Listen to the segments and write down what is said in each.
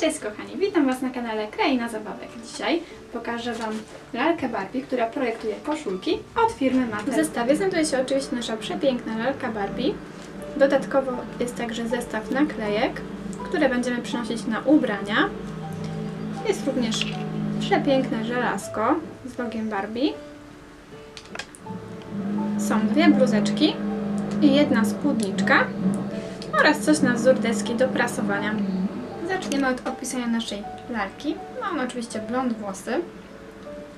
Cześć kochani, witam Was na kanale Kraina Zabawek. Dzisiaj pokażę Wam lalkę Barbie, która projektuje koszulki od firmy Mattel. W zestawie znajduje się oczywiście nasza przepiękna lalka Barbie. Dodatkowo jest także zestaw naklejek, które będziemy przynosić na ubrania. Jest również przepiękne żelazko z logiem Barbie. Są dwie bluzeczki i jedna spódniczka oraz coś na wzór deski do prasowania. Zaczniemy od opisania naszej lalki. Mam oczywiście blond włosy,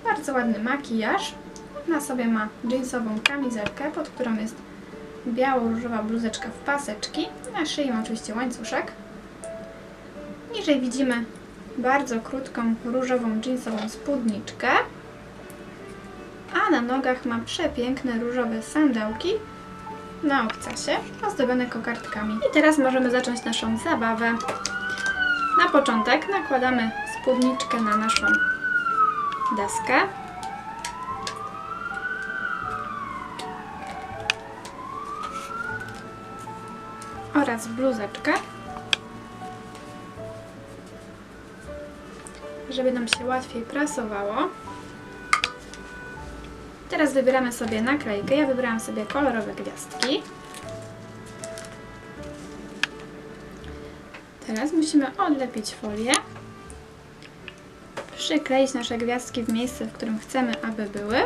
bardzo ładny makijaż. Na sobie ma jeansową kamizelkę, pod którą jest biało-różowa bluzeczka w paseczki. Na szyi ma oczywiście łańcuszek. Niżej widzimy bardzo krótką różową jeansową spódniczkę. A na nogach ma przepiękne różowe sandałki na obcasie, ozdobione kokardkami. I teraz możemy zacząć naszą zabawę. Na początek nakładamy spódniczkę na naszą deskę. Oraz bluzeczkę. Żeby nam się łatwiej prasowało. Teraz wybieramy sobie naklejkę. Ja wybrałam sobie kolorowe gwiazdki. Teraz musimy odlepić folię, przykleić nasze gwiazdki w miejsce, w którym chcemy, aby były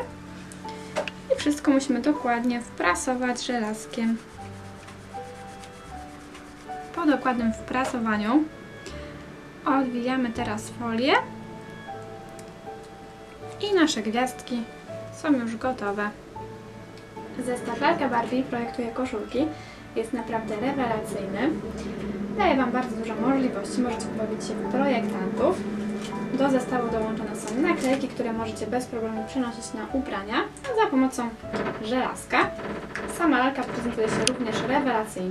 i wszystko musimy dokładnie wprasować żelazkiem. Po dokładnym wprasowaniu odwijamy teraz folię i nasze gwiazdki są już gotowe. Zestaw lalka Barbie projektuje koszulki. Jest naprawdę rewelacyjny. Daje Wam bardzo dużo możliwości. Możecie pobawić się w projektantów. Do zestawu dołączone są naklejki, które możecie bez problemu przenosić na ubrania za pomocą żelazka. Sama lalka prezentuje się również rewelacyjnie.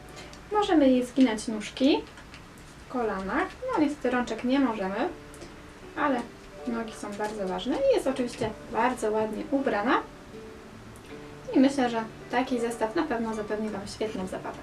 Możemy jej zginać nóżki w kolanach. No niestety rączek nie możemy, ale nogi są bardzo ważne i jest oczywiście bardzo ładnie ubrana. I myślę, że taki zestaw na pewno zapewni Wam świetną zabawę.